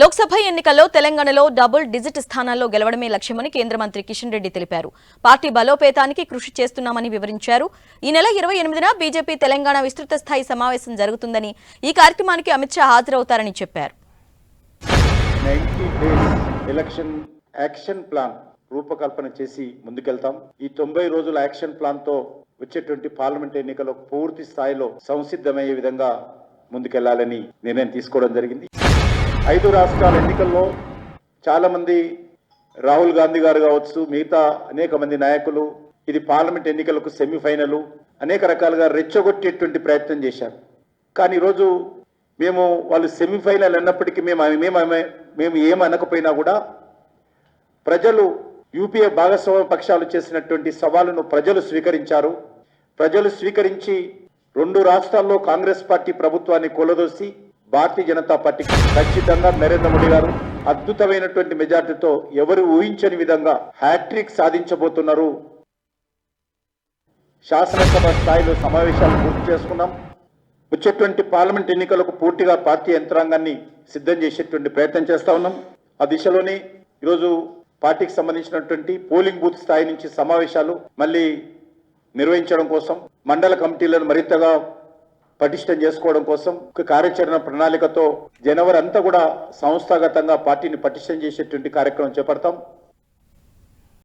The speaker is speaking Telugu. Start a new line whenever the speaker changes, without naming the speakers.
లోక్సభ ఎన్నికల్లో తెలంగాణలో డబుల్ డిజిట్ స్థానాల్లో గెలవడమే లక్ష్యమని కేంద్ర మంత్రి కిషన్ రెడ్డి తెలిపారు. పార్టీ బలోపేతానికి కృషి చేస్తున్నామని వివరించారు. ఈ నెల ఇరవై ఎనిమిదిన బీజేపీ తెలంగాణ విస్తృత స్థాయి సమావేశం జరుగుతుందని ఈ కార్యక్రమానికి అమిత్ షా హాజరవుతారని చెప్పారు.
ఎలక్షన్ యాక్షన్ ప్లాన్ రూపకల్పన చేసి ముందుకెళ్తాం. ఈ తొంభై రోజుల యాక్షన్ ప్లాన్తో వచ్చేటువంటి పార్లమెంట్ ఎన్నికల్లో పూర్తి స్థాయిలో సంసిద్ధమయ్యే విధంగా ముందుకెళ్ళాలని నిర్ణయం తీసుకోవడం జరిగింది. ఐదు రాష్ట్రాల ఎన్నికల్లో చాలామంది రాహుల్ గాంధీ గారు కావచ్చు మిగతా అనేక మంది నాయకులు ఇది పార్లమెంట్ ఎన్నికలకు సెమీఫైనల్ అనేక రకాలుగా రెచ్చగొట్టేటువంటి ప్రయత్నం చేశారు. కానీ ఈరోజు మేము వాళ్ళు సెమీఫైనల్ అన్నప్పటికీ మేము మేము మేము ఏమనకపోయినా కూడా ప్రజలు యూపీఏ భాగస్వామ్య పక్షాలు చేసినటువంటి సవాలును ప్రజలు స్వీకరించారు. ప్రజలు స్వీకరించి రెండు రాష్ట్రాల్లో కాంగ్రెస్ పార్టీ ప్రభుత్వాన్ని కొలదోసి భారతీయ జనతా పార్టీకి ఖచ్చితంగా నరేంద్ర మోడీ గారు అద్భుతమైనటువంటి మెజార్టీతో ఎవరు ఊహించని విధంగా హ్యాట్రిక్ సాధించబోతున్నారు. శాసనసభ స్థాయిలో సమావేశాలు పూర్తి చేసుకున్నాం. వచ్చేటువంటి పార్లమెంట్ ఎన్నికలకు పూర్తిగా పార్టీ యంత్రాంగాన్ని సిద్ధం చేసేటువంటి ప్రయత్నం చేస్తా ఉన్నాం. ఆ దిశలోనే ఈరోజు పార్టీకి సంబంధించినటువంటి పోలింగ్ బూత్ స్థాయి నుంచి సమావేశాలు మళ్ళీ నిర్వహించడం కోసం మండల కమిటీలను మరింతగా పటిష్టం చేసుకోవడం కోసం ఒక కార్యాచరణ ప్రణాళికతో జనవరి అంతా కూడా సంస్థాగతంగా పార్టీని పటిష్టం చేసేటువంటి కార్యక్రమం చేపడతాం.